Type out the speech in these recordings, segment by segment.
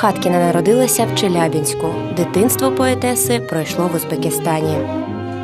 Хаткіна народилася в Челябінську. Дитинство поетеси пройшло в Узбекистані.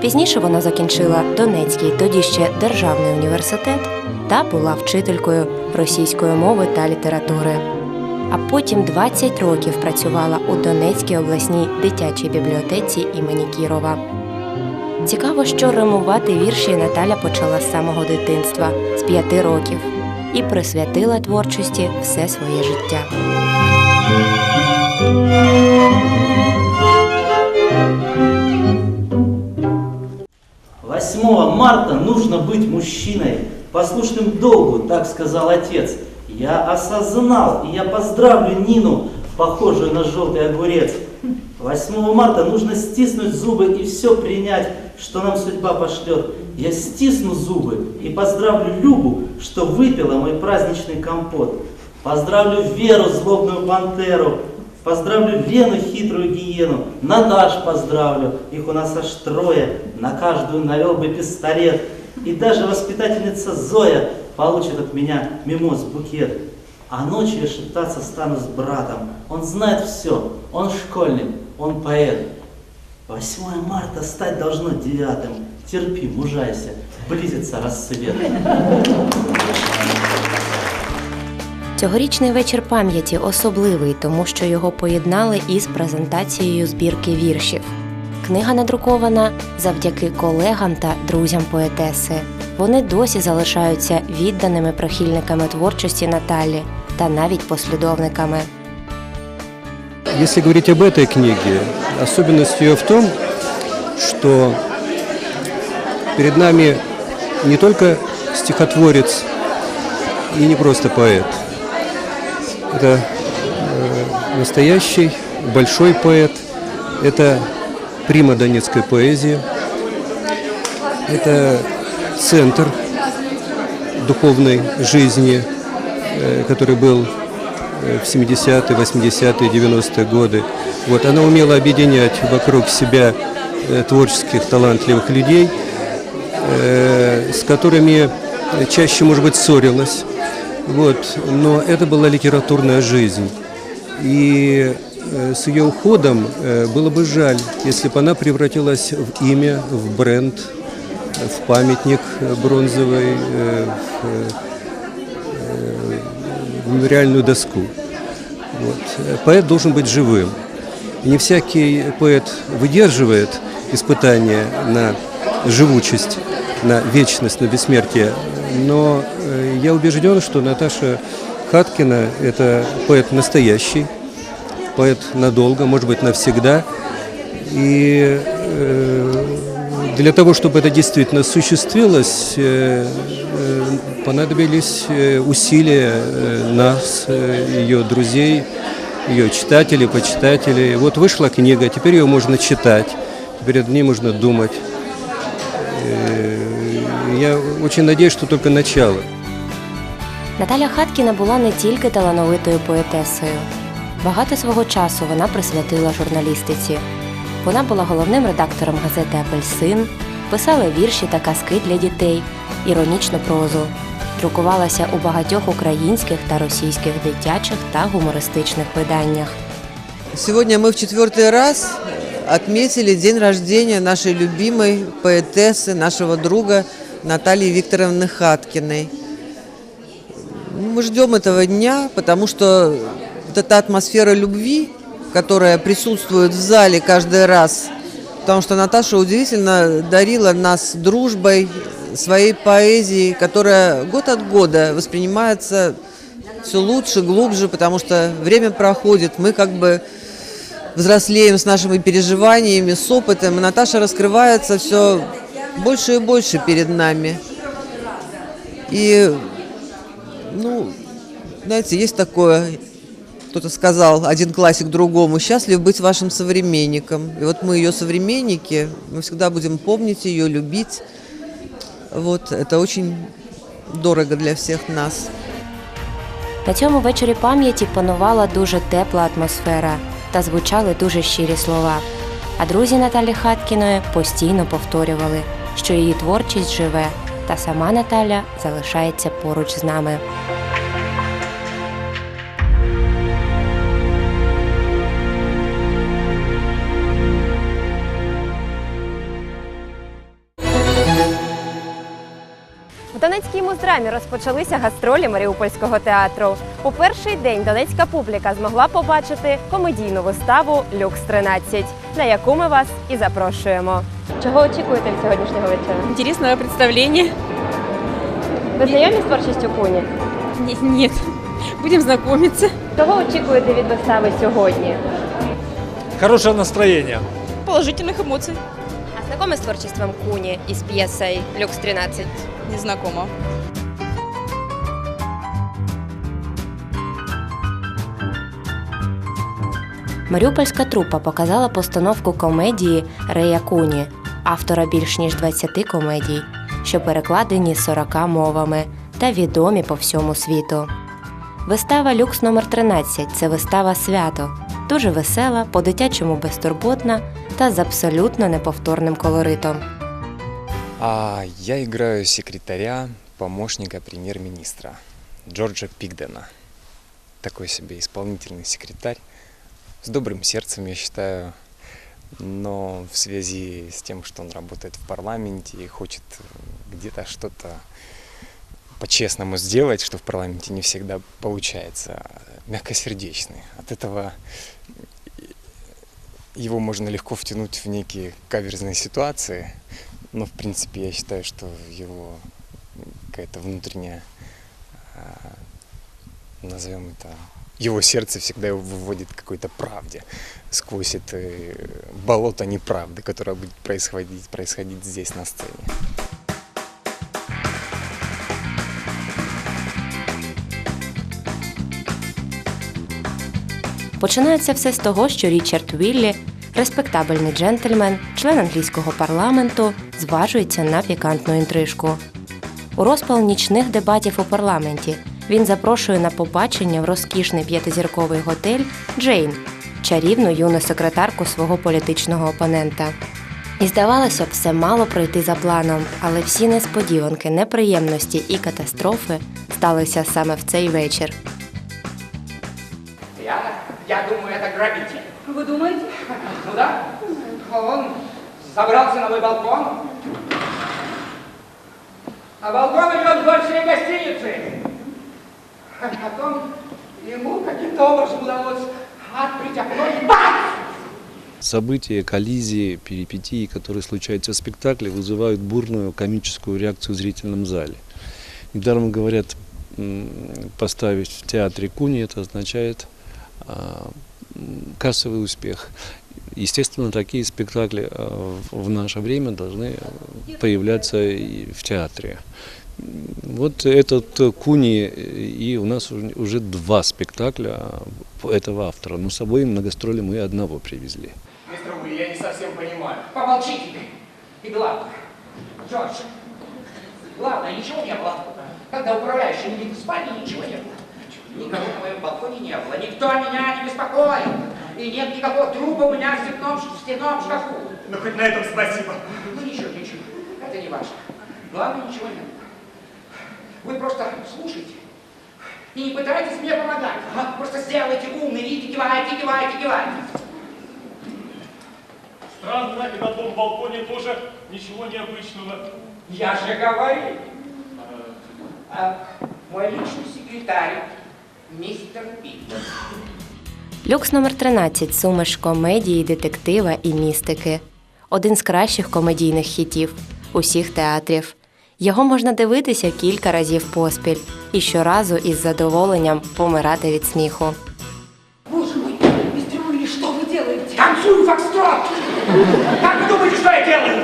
Пізніше вона закінчила Донецький, тоді ще державний університет, та була вчителькою російської мови та літератури. А потім 20 років працювала у Донецькій обласній дитячій бібліотеці імені Кірова. Цікаво, що римувати вірші Наталя почала з самого дитинства, з п'яти років, і присвятила творчості все своє життя. 8 марта нужно быть мужчиной, послушным долгу, так сказал отец. Я осознал, и я поздравлю Нину, похожую на желтый огурец. 8 марта нужно стиснуть зубы и все принять, что нам судьба пошлет. Я стисну зубы и поздравлю Любу, что выпила мой праздничный компот. Поздравлю Веру, злобную пантеру, Поздравлю Лену, хитрую гиену, Наташ поздравлю, их у нас аж трое, на каждую навел бы пистолет. И даже воспитательница Зоя получит от меня мимоз букет. А ночью я шептаться стану с братом. Он знает все, он школьник, он поэт. 8 марта стать должно девятым. Терпи, мужайся, близится рассвет. Цьогорічний вечір пам'яті особливий, тому що його поєднали із презентацією збірки віршів. Книга надрукована завдяки колегам та друзям поетеси. Вони досі залишаються відданими прихильниками творчості Наталі та навіть послідовниками. Если говорить об этой книге, особенность ее в том, что перед нами не только стихотворец и не просто поэт. Это э, настоящий большой поэт, это прима донецкой поэзии, это центр духовной жизни, э, который был э, в 70-е, 80-е, 90-е годы. Вот, она умела объединять вокруг себя э, творческих, талантливых людей, э, с которыми чаще, может быть, ссорилась. Вот, но это была литературная жизнь. И э, с ее уходом э, было бы жаль, если бы она превратилась в имя, в бренд, в памятник бронзовый, э, в, мемориальную доску. Вот. Поэт должен быть живым. Не всякий поэт выдерживает испытания на живучесть, на вечность, на бессмертие. Но э, я убежден, что Наташа Хаткина – это поэт настоящий, поэт надолго, может быть, навсегда. И э, для того, чтобы это действительно осуществилось, э, понадобились усилия нас, ее друзей, ее читателей, почитателей. Вот вышла книга, теперь ее можно читать, теперь над ней можно думать. Э, Я очень надеюсь, что только начало. Наталя Хаткіна була не тільки талановитою поетесою. Багато свого часу вона присвятила журналістиці. Вона була головним редактором газети Апельсин, писала вірші та казки для дітей, іронічну прозу, друкувалася у багатьох українських та російських дитячих та гумористичних виданнях. Сегодня мы в четвертый раз отметили день рождения нашей любимой поэтессы, нашего друга Натальи Викторовны Хаткиной. Мы ждем этого дня, потому что вот эта атмосфера любви, которая присутствует в зале каждый раз, потому что Наташа удивительно дарила нас дружбой, своей поэзией, которая год от года воспринимается все лучше, глубже, потому что время проходит, мы как бы взрослеем с нашими переживаниями, с опытом, и Наташа раскрывается все больше и больше перед нами. И, ну, знаете, есть такое, кто-то сказал, один классик другому, счастлив быть вашим современником. И вот мы ее современники, мы всегда будем помнить ее, любить. Вот, это очень дорого для всех нас. На цьому вечорі пам'яті панувала дуже тепла атмосфера та звучали дуже щирі слова. А друзі Наталі Хаткіної постійно повторювали, що її творчість живе, та сама Наталя залишається поруч з нами. Донецькій муздрамі розпочалися гастролі Маріупольського театру. У перший день донецька публіка змогла побачити комедійну виставу Люкс 13 на яку ми вас і запрошуємо. Чого очікуєте від сьогоднішнього вечора? Інтересного представлення. Ви знайомі з творчістю Куні? Ні, ні. Будемо знайомитися. Чого очікуєте від вистави сьогодні? Хорошее настроение. Положительных эмоций. А знайомі з творчеством Куні із п'єсою Люкс 13? Не Маріупольська трупа показала постановку комедії Рея Куні, автора більш ніж 20 комедій, що перекладені 40 мовами та відомі по всьому світу. Вистава Люкс номер 13 це вистава свято, дуже весела, по-дитячому безтурботна та з абсолютно неповторним колоритом. А я играю секретаря, помощника премьер-министра Джорджа Пигдена. Такой себе исполнительный секретарь. С добрым сердцем, я считаю. Но в связи с тем, что он работает в парламенте и хочет э, где-то что-то по-честному сделать, что в парламенте не всегда получается, мягкосердечный. От этого его можно легко втянуть в некие каверзные ситуации, но в принципе я считаю, что его какая-то внутренняя, а, назовем это, его сердце всегда его выводит к какой-то правде сквозь это э, болото неправды, которое будет происходить, происходить здесь на сцене. Починається все з того, що Річард Віллі, респектабельний джентльмен, член англійського парламенту, зважується на пікантну інтрижку. У розпал нічних дебатів у парламенті він запрошує на побачення в розкішний п'ятизірковий готель Джейн, чарівну юну секретарку свого політичного опонента. І здавалося б, все мало пройти за планом, але всі несподіванки, неприємності і катастрофи сталися саме в цей вечір. Я, я думаю, это грабитель. Вы думаете? Ну да. Он забрался на мой балкон. А балкон идет вдоль всей гостиницы. Потом ему каким-то образом удалось открыть окно и бац! События, коллизии, перипетии, которые случаются в спектакле, вызывают бурную комическую реакцию в зрительном зале. Недаром говорят, поставить в театре Куни, это означает а, кассовый успех. Естественно, такие спектакли а, в наше время должны появляться и в театре. Вот этот э, Куни, и у нас уже- два спектакля а, этого автора. Но с собой на гастроли мы одного привезли. Мистер Уилли, я не совсем понимаю. Помолчите ты. И главное, Джордж, главное, ничего не было. Когда управляющий не в спальне, ничего не было. Никого на моем балконе не было. Никто меня не беспокоил. И нет никакого трупа у меня в стенном, в стенном шкафу. Ну хоть на этом спасибо. Ну ничего, ничего. Это не важно. Главное, ничего не было. Вы просто слушайте. И не пытайтесь мне помогать. а Просто сделайте умный вид и кивайте, кивайте, кивайте. Странно, и на том балконе тоже ничего необычного. Я же говорю. А, мой личный секретарь, мистер Питер. Люкс номер 13 сумеш комедії, детектива і містики. Один з кращих комедійних хітів усіх театрів. Його можна дивитися кілька разів поспіль і щоразу із задоволенням помирати від сміху. Боже мой, мистер Уилли, что вы делаете? Танцую фокстрот! Как вы думаете, что я делаю?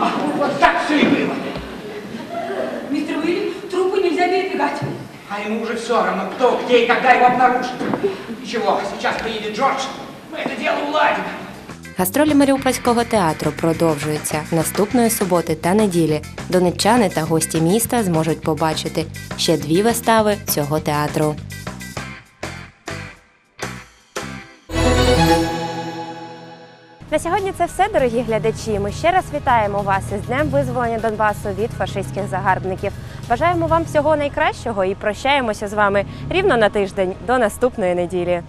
А, вот так все и было. Мистер Уилли, трупы нельзя передвигать. А ему уже все равно, кто, где и когда его обнаружит. Ничего, сейчас приедет Джордж, мы это дело уладим. Гастролі Маріупольського театру продовжуються наступної суботи та неділі. Донеччани та гості міста зможуть побачити ще дві вистави цього театру. На сьогодні це все, дорогі глядачі. Ми ще раз вітаємо вас із Днем визволення Донбасу від фашистських загарбників. Бажаємо вам всього найкращого і прощаємося з вами рівно на тиждень до наступної неділі.